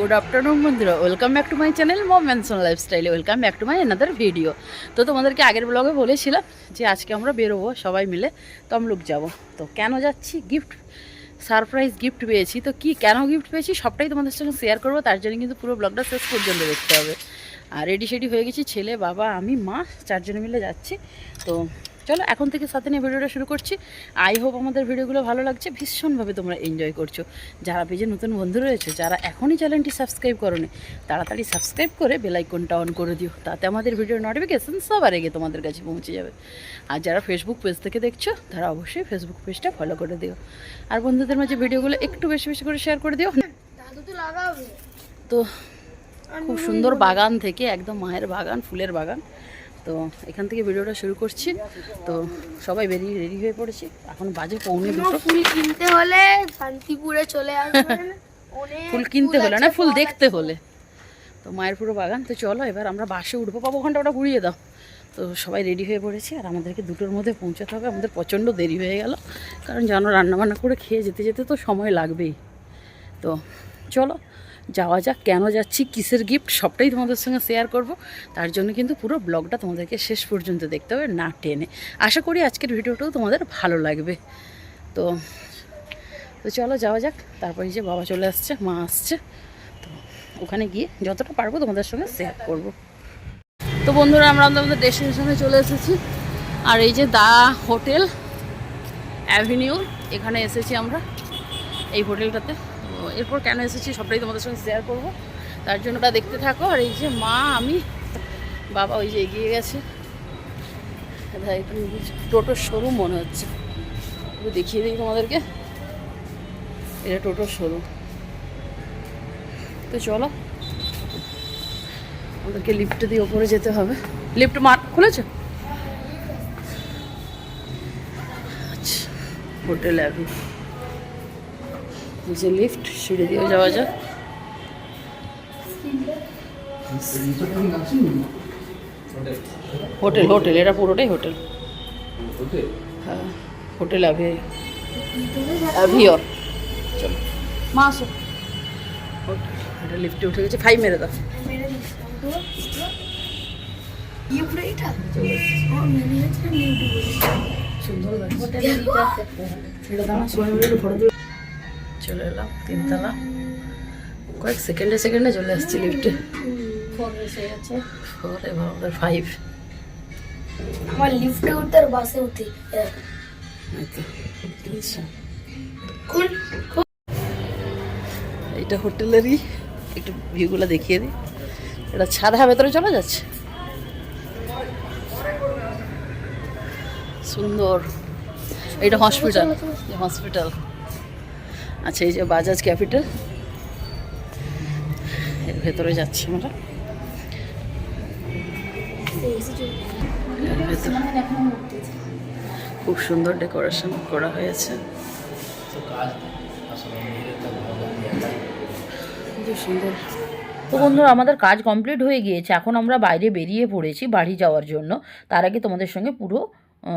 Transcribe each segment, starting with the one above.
Good afternoon বন্ধুরা। Welcome back to my channel Mom Mansion লাইফস্টাইলে welcome back to my another video তো তোমাদেরকে আগের ব্লগে বলেছিলাম যে, আজকে আমরা বেরোবো সবাই মিলে। তমলুক যাব। তো কেন যাচ্ছি? গিফট সারপ্রাইজ গিফট পেয়েছি। তো কি, কেন গিফট পেয়েছি? সবটাই তোমাদের সঙ্গে শেয়ার করব। তার জন্য কিন্তু পুরো ব্লগটা শেষ পর্যন্ত দেখতে হবে। আর রেডি সেডি হয়ে গেছি ছেলে, বাবা, আমি, মা, চারজনে মিলে যাচ্ছি। তো চলো এখন থেকে সাথে নিয়ে ভিডিওটা শুরু করছি। আই হোপ আমাদের ভিডিওগুলো ভালো লাগছে ভীষণভাবে তোমরা এনজয় করছ। যারা পেজে নতুন বন্ধু রয়েছে যারা এখনই চ্যানেলটি সাবস্ক্রাইব করোনি তাড়াতাড়ি সাবস্ক্রাইব করে বেলাইকনটা অন করে দিও তাতে আমাদের ভিডিওর নোটিফিকেশন সবার আগে তোমাদের কাছে পৌঁছে যাবে। আর যারা ফেসবুক পেজ থেকে দেখছ তারা অবশ্যই ফেসবুক পেজটা ফলো করে দিও। আর বন্ধুদের মাঝে ভিডিওগুলো একটু বেশি বেশি করে শেয়ার করে দিও। তো খুব সুন্দর বাগান থেকে একদম মায়ের বাগান ফুলের বাগান। তো এখান থেকে ভিডিওটা শুরু করছি। তো সবাই বেরিয়ে রেডি হয়ে পড়েছি। এখন বাজে পৌনে দুটো। ফুল কিনতে হলে শান্তিপুরে চলে আসবেন। ফুল কিনতে হলে না ফুল দেখতে হলে। তো মায়ের পুরো বাগান। তো চলো এবার আমরা বাসে উঠবো। পাবো ঘণ্টা ওটা ঘুরিয়ে দাও। তো সবাই রেডি হয়ে পড়েছি। আর আমাদেরকে দুটোর মধ্যে পৌঁছাতে হবে। আমাদের প্রচণ্ড দেরি হয়ে গেল। কারণ জানো রান্নাবান্না করে খেয়ে যেতে যেতে তো সময় লাগবেই। তো চলো যাওয়া যাক, কেন যাচ্ছি, কিসের গিফট সবটাই তোমাদের সঙ্গে শেয়ার করব। তার জন্য কিন্তু পুরো ব্লগটা তোমাদেরকে শেষ পর্যন্ত দেখতে হবে, না টেনে। আশা করি আজকের ভিডিওটাও তোমাদের ভালো লাগবে। তো তো চলো যাওয়া যাক, তারপরে যে বাবা চলে আসছে, মা আসছে। তো ওখানে গিয়ে যতটা পারব তোমাদের সঙ্গে শেয়ার করব। তো বন্ধুরা, আমরা আমাদের ডেস্টিনেশনে চলে এসেছি। আর এই যে দা হোটেল অ্যাভিনিউ, এখানে এসেছি আমরা, এই হোটেলটাতে। এরপর কেন এসেছি সবটাই তোমাদের সঙ্গে শেয়ার করব। তার জন্য ওটা দেখতে থাকো। আর এই যে মা, আমি, বাবা ওই যে এগিয়ে গেছে। টোটোর শোরুম মনে হচ্ছে। একটু দেখিয়ে দিই তোমাদেরকে। এটা টোটোর শোরুম তো চলো, আমাদেরকে লিফট দিয়ে ওপরে যেতে হবে। লিফট মার খুলেছো? আচ্ছা হোটেল অ্যাভি যে লিফট সিঁড়ি দিয়েও যাওয়া যায় হোটেল হোটেল এটা পুরোটাই হোটেল। হ্যাঁ হোটেল অ্যাভি অ্যাভিওর চলো। মা আসো। এটা লিফটে উঠে গেছে ফাইভ মেরে দাও। ইয়ে সুন্দর চলে এলাম তিনতলা। কয়েক সেকেন্ডে সেকেন্ডে চলে আসছি লিফটে ফোর এসে গেছে। ফোর আমাদের ফাইভ আমার লিফটে উঠতে আর বাসে খুল। এইটা হোটেলেরই একটু ভিউগুলো দেখিয়ে দিই। এটা ছাদা ভেতরে চলে যাচ্ছে? সুন্দর। এটা হসপিটাল হসপিটাল আচ্ছা এই যে বাজাজ ক্যাপিটাল। এর ভেতরে যাচ্ছি আমরা। খুব সুন্দর ডেকোরেশন করা হয়েছে। তো বন্ধুরা, আমাদের কাজ কমপ্লিট হয়ে গিয়েছে। এখন আমরা বাইরে বেরিয়ে পড়েছি বাড়ি যাওয়ার জন্য। তার আগে তোমাদের সঙ্গে পুরো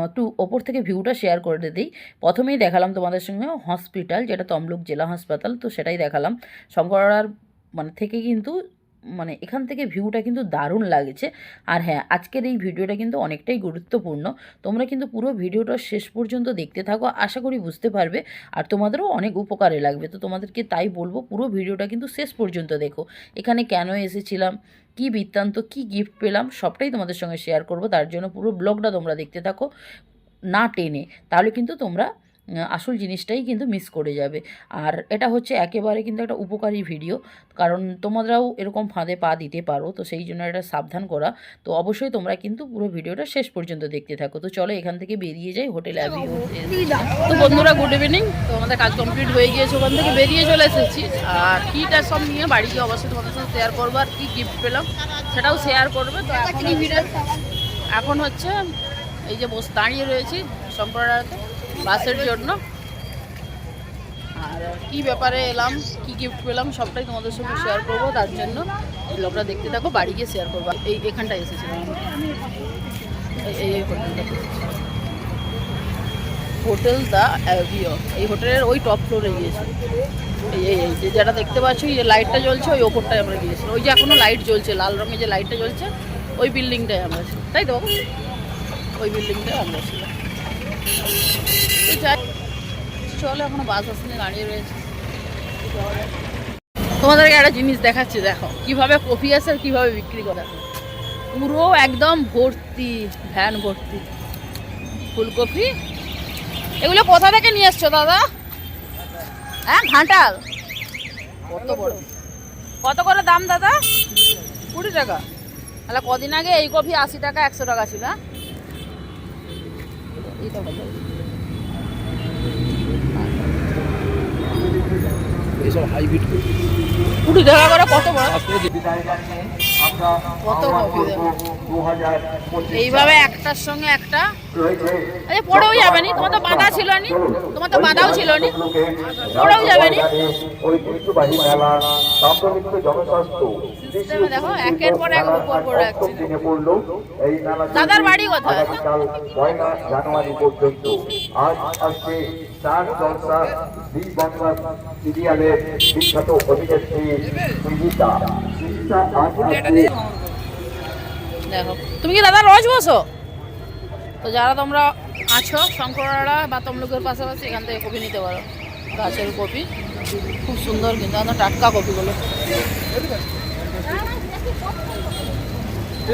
একটু ওপর থেকে ভিউটা শেয়ার করে দিই। প্রথমেই দেখালাম তোমাদের সঙ্গে হসপিটাল যেটা তমলুক জেলা হাসপাতাল তো সেটাই দেখালাম। শঙ্করার মানে থেকে কিন্তু মানে এখান থেকে ভিউটা কিন্তু দারুণ লাগছে। আর হ্যাঁ আজকের এই ভিডিওটা কিন্তু অনেকটাই গুরুত্বপূর্ণ। তোমরা কিন্তু পুরো ভিডিওটা শেষ পর্যন্ত দেখতে থাকো, আশা করি বুঝতে পারবে। আর তোমাদেরও অনেক উপকারে লাগবে। তো তোমাদেরকে তাই বলব, পুরো ভিডিওটা কিন্তু শেষ পর্যন্ত দেখো। এখানে কেন এসেছিলাম, কি বৃত্তান্ত, কি গিফট পেলাম, সবটাই তোমাদের সঙ্গে শেয়ার করব। তার জন্য পুরো ব্লগটা তোমরা দেখতে থাকো, না টেনে। তাহলে কিন্তু তোমরা আসল জিনিসটাই কিন্তু মিস করে যাবে। আর এটা হচ্ছে একেবারে কিন্তু একটা উপকারী ভিডিও কারণ তোমরাও এরকম ফাঁদে পা দিতে পারো তো সেই জন্য এটা সাবধান করা। তো অবশ্যই তোমরা কিন্তু পুরো ভিডিওটা শেষ পর্যন্ত দেখতে থাকো। তো চলো এখান থেকে বেরিয়ে যাই হোটেল তো বন্ধুরা গুড ইভিনিং তো আমাদের কাজ কমপ্লিট হয়ে গিয়েছে ওখান থেকে বেরিয়ে চলে এসেছি। আর কিটা সব নিয়ে বাড়ি গিয়ে অবশ্যই তোমাদের সাথে শেয়ার করব আর কী গিফট পেলাম সেটাও শেয়ার করবে। তো এখন হচ্ছে- এখন হচ্ছে এই যে বস দাঁড়িয়ে রয়েছি সম্প্রদায়তে। বাসের জন্য। আর কি ব্যাপারে এলাম, কি গিফট পেলাম, সবটাই তোমাদের সঙ্গে শেয়ার করব। তার জন্য এই ব্লগটা দেখতে থাকো, বাড়ি গিয়ে শেয়ার করব। এই এখানটায় এসেছিলাম এই- হোটেল দ্য অ্যাভিও এই হোটেলের ওই টপ ফ্লোরে গিয়েছি এই যে যেটা দেখতে পাচ্ছ যে লাইটটা জ্বলছে, ওই ওপরটায় আমরা গিয়েছিলাম। ওই যে এখনও লাইট জ্বলছে, লাল রঙের যে লাইটটা জ্বলছে, ওই বিল্ডিংটায় আমরা ছিলাম। তাই তো? ওই বিল্ডিংটায় আমরা ছিলাম। চলো বাস দাঁড়িয়ে রয়েছে। তোমাদেরকে একটা জিনিস দেখাচ্ছি, দেখো। কীভাবে কফি আছে আর কীভাবে বিক্রি করে পুরো একদম ভর্তি, ভ্যান ভর্তি। ফুলকপি। এগুলো কোথা থেকে নিয়ে এসছো, দাদা? হ্যাঁ ঘাটাল? কত বড়? কত করে দাম, দাদা? কুড়ি টাকা। তাহলে কদিন আগে এই কফি আশি টাকা, একশো টাকা ছিল হ্যাঁ? হলো। এইসব হাইব্রিড পুরো দেখা করে কত বড়? কত এইভাবে দেবো। একটার সঙ্গে একটা। আরে পড়েও যাবে নি তোমার তো বাধা ছিল নি তোমার তো বাধাও ছিল নি পড়েও যাবে নি দেখো একের পর এক উপর পড়ল দাদার বাড়ি কোথায়? আগামীকাল পয়লা জানুয়ারি পর্যন্ত আজ আসছে চার জলসা বি বাংলা সিরিয়ালের বিখ্যাত অভিনেত্রী সৃজিতা সৃজিতা আজ আসছে দেখো তুমি কি দাদা রোজ বসো? তো যারা তোমরা আছো শঙ্করারা বা তমলুকের পাশাপাশি এখান থেকে কপি নিতে পারো। গাছের কপি। খুব সুন্দর কিন্তু একদম টাটকা কপিগুলো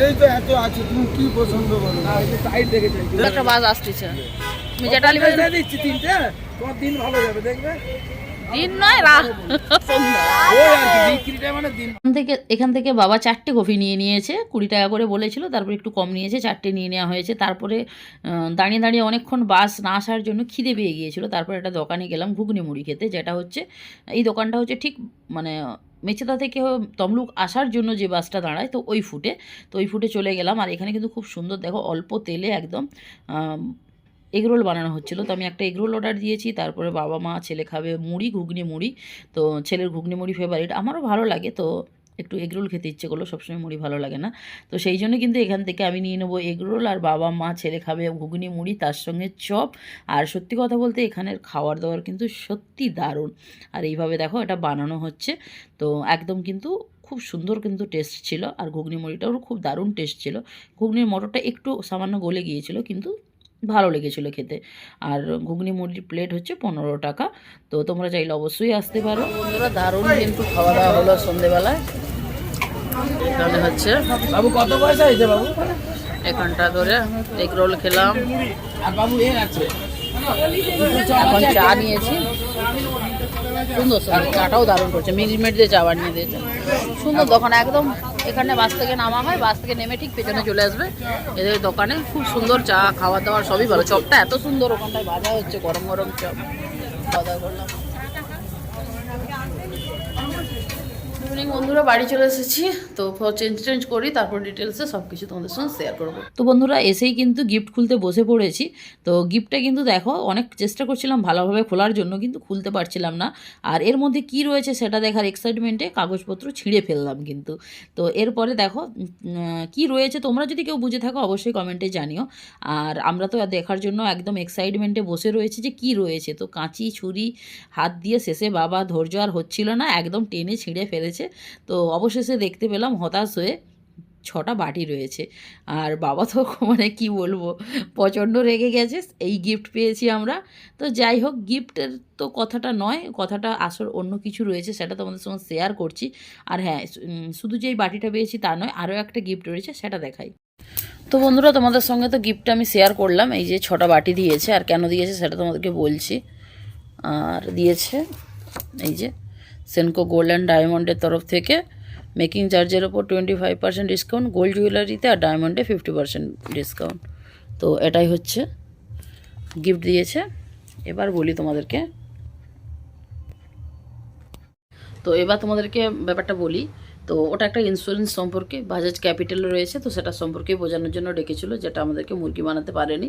এই তো এত আছে তুমি কি পছন্দ করো? সাইড দেখে একটা বাস আসতেছে। তুমি যেটা নিবে দিচ্ছি তিনটে? তোমার দিন ভালো যাবে দেখবে? দিন নয় মানে দিন। এখান থেকে এখান থেকে বাবা চারটে কফি নিয়ে নিয়েছে কুড়ি টাকা করে বলেছিল তারপরে একটু কম নিয়েছে চারটে নিয়ে নেওয়া হয়েছে। তারপরে দাঁড়িয়ে দাঁড়িয়ে অনেকক্ষণ বাস না আসার জন্য খিদে পেয়ে গিয়েছিল। তারপরে একটা দোকানে গেলাম ঘুগনি মুড়ি খেতে যেটা হচ্ছে এই দোকানটা হচ্ছে ঠিক মানে মেচেদা থেকে তমলুক আসার জন্য যে বাসটা দাঁড়ায় তো ওই ফুটে। তো ওই ফুটে চলে গেলাম। আর এখানে কিন্তু খুব সুন্দর দেখো অল্প তেলে একদম এগরোল বানানো হচ্ছিল। তো আমি একটা এগরোল অর্ডার দিয়েছি, তারপরে বাবা মা, ছেলে খাবে মুড়ি, ঘুগনি মুড়ি। তো ছেলের ঘুগনি মুড়ি ফেভারিট আমারও ভালো লাগে, তো একটু এগরোল খেতে ইচ্ছে করল, সবসময় মুড়ি ভালো লাগে না। তো সেই জন্য কিন্তু এখান থেকে আমি নিয়ে নেব এগরোল আর বাবা মা, ছেলে খাবে ঘুগনি মুড়ি, তার সঙ্গে চপ। আর সত্যি কথা বলতে এখানের খাওয়ার দাওয়ার কিন্তু সত্যি দারুণ। আর এইভাবে দেখো এটা বানানো হচ্ছে। তো একদম কিন্তু খুব সুন্দর কিন্তু টেস্ট ছিল, আর ঘুগনি মুড়িটাও খুব দারুণ টেস্ট ছিল। ঘুগনির মটরটা একটু সামান্য গলে গিয়েছিল, কিন্তু ভালো লেগেছিলো খেতে। আর ঘুগনি মুড়ির প্লেট হচ্ছে পনেরো টাকা। তো তোমরা চাইলে অবশ্যই আসতে পারো। বন্ধুরা দারুণ কিন্তু খাওয়া দাওয়া হলো সন্ধেবেলায়। এখানে হচ্ছে বাবু কত পয়সা হয়েছে বাবু? এখানটা ধরে এগ রোল খেলাম। আর বাবু এর আছে। এখন চা নিয়েছি। সুন্দর চাটাও দারুণ করছে। মিনিমেট দিয়ে চা বানিয়ে দিয়েছে। সুন্দর দোকান একদম এখানে বাস থেকে নামা হয়, বাস থেকে নেমে ঠিক পেছনে চলে আসবে। এদের দোকানে খুব সুন্দর চা খাওয়া দাওয়া সবই ভালো। চপটা এত সুন্দর, ওখানটায় ভাজা হচ্ছে, গরম গরম চপ। খাওয়া দাওয়া করলাম। ইভিনিং বন্ধুরা, বাড়ি চলে এসেছি। তো চেঞ্জ চেঞ্জ করি, তারপর ডিটেলসে সব কিছু তোমাদের সঙ্গে শেয়ার করব। তো বন্ধুরা, এসেই কিন্তু গিফট খুলতে বসে পড়েছি। তো গিফটটা কিন্তু দেখো, অনেক চেষ্টা করছিলাম ভালোভাবে খোলার জন্য, কিন্তু খুলতে পারছিলাম না। আর এর মধ্যে কি রয়েছে সেটা দেখার এক্সাইটমেন্টে কাগজপত্র ছিঁড়ে ফেললাম কিন্তু। তো এরপরে দেখো কি রয়েছে তোমরা যদি কেউ বুঝে থাকো, অবশ্যই কমেন্টে জানিও। আর আমরা তো দেখার জন্য একদম এক্সাইটমেন্টে বসে রয়েছি যে কি রয়েছে। তো কাঁচি, ছুরি, হাত দিয়ে শেষে বাবা ধৈর্য আর হচ্ছিল না, একদম টেনে ছিঁড়ে ফেলেছে। তো অবশেষে দেখতে পেলাম হতাশ হয়ে ছটা বাটি রয়েছে। আর বাবা তো মানে কি বলব, প্রচণ্ড রেগে গেছে, এই গিফট পেয়েছি আমরা। তো যাই হোক গিফটের তো কথাটা নয়, কথাটা আসল অন্য কিছু রয়েছে, সেটা তোমাদের সঙ্গে শেয়ার করছি। আর হ্যাঁ শুধু যে বাটিটা পেয়েছি তা নয়, আরও একটা গিফট রয়েছে, সেটা দেখাই। তো বন্ধুরা, তোমাদের সঙ্গে তো গিফটটা আমি শেয়ার করলাম, এই যে ছটা বাটি দিয়েছে, আর কেন দিয়েছে সেটা তোমাদেরকে বলছি। আর দিয়েছে, এই যে সেনকো গোল্ড অ্যান্ড ডায়মন্ডের তরফ থেকে। মেকিং চার্জের ওপর twenty five percent discount gold জুয়েলারিতে আর ডায়মন্ডে ফিফটি পার্সেন্ট ডিসকাউন্ট তো এটাই হচ্ছে। গিফট দিয়েছে। এবার বলি তোমাদেরকে। তো এবার তোমাদেরকে ব্যাপারটা বলি। তো ওটা একটা ইন্স্যুরেন্স সম্পর্কে বাজাজ ক্যাপিটাল রয়েছে, তো সেটা সম্পর্কে বোঝানোর জন্য ডেকেছিল, যেটা আমাদেরকে মুরগি বানাতে পারেনি।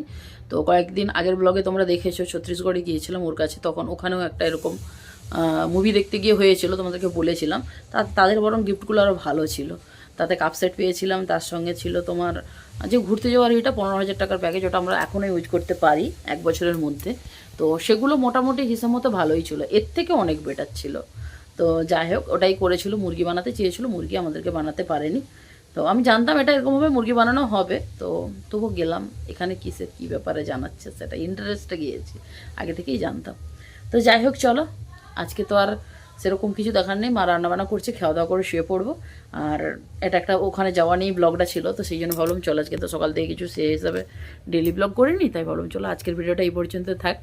তো কয়েকদিন আগের ব্লগে তোমরা দেখেছ, ছত্তিশগড়ে গিয়েছিলাম ওর কাছে, তখন ওখানেও একটা এরকম মুভি দেখতে গিয়ে হয়েছিল, তোমাদেরকে বলেছিলাম। তা, তাদের বরং গিফটগুলো আরও ভালো ছিল। তাতে কাপ সেট পেয়েছিলাম, তার সঙ্গে ছিল তোমার, যে ঘুরতে যাওয়ার এটা পনেরো হাজার টাকার প্যাকেজ ওটা আমরা এখনও ইউজ করতে পারি এক বছরের মধ্যে। তো সেগুলো মোটামুটি হিসাব মতো ভালোই ছিল। এর থেকে অনেক বেটার ছিল। তো যাই হোক, ওটাই করেছিল, মুরগি বানাতে চেয়েছিল, মুরগি আমাদেরকে বানাতে পারেনি। তো আমি জানতাম এটা এরকমভাবে মুরগি বানানো হবে। তো তবু গেলাম, এখানে কিসের কী ব্যাপারে জানাচ্ছে সেটা ইন্টারেস্টে গিয়েছি, আগে থেকেই জানতাম। তো যাই হোক, চলো আজকে তো আর সেরকম কিছু দেখার নেই, মা রান্নাবান্না করছে খাওয়া দাওয়া করে শুয়ে পড়ব। আর এটা একটা ওখানে যাওয়া নিয়েই ব্লগটা ছিল, তো সেই জন্য ভাবলাম চলো আজকে তো সকাল থেকে কিছু সে হিসাবে ডেলি ব্লগ করিনি তাই ভাবলাম চলো আজকের ভিডিওটা এই পর্যন্ত থাক।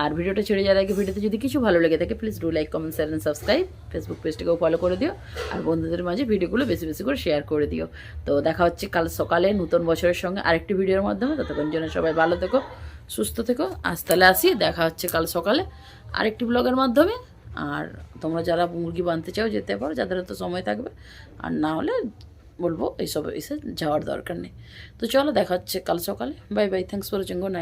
আর ভিডিওটা ছেড়ে যাওয়ার আগে ভিডিওতে যদি কিছু ভালো লেগে থাকে please do like comment share and subscribe Facebook পেজটাকেও follow করে দিও, আর বন্ধুদের মাঝে ভিডিওগুলো বেশি বেশি করে শেয়ার করে দিও। তো দেখা হচ্ছে কাল সকালে নতুন বছরের সঙ্গে আরেকটি ভিডিওর মাধ্যমে ততক্ষণ জন্য সবাই ভালো থেকো, সুস্থ থেকো। আজ তাহলে আসি, দেখা হচ্ছে কাল সকালে। আরেকটি ব্লগের মাধ্যমে। আর তোমরা যারা মুরগি বানতে চাও, যেতে পারো, যাদের তো সময় থাকবে। আর না হলে বলব, এইসব এসে যাওয়ার দরকার নেই। তো চলো, দেখা হচ্ছে কাল সকালে। Bye bye thanks for watching good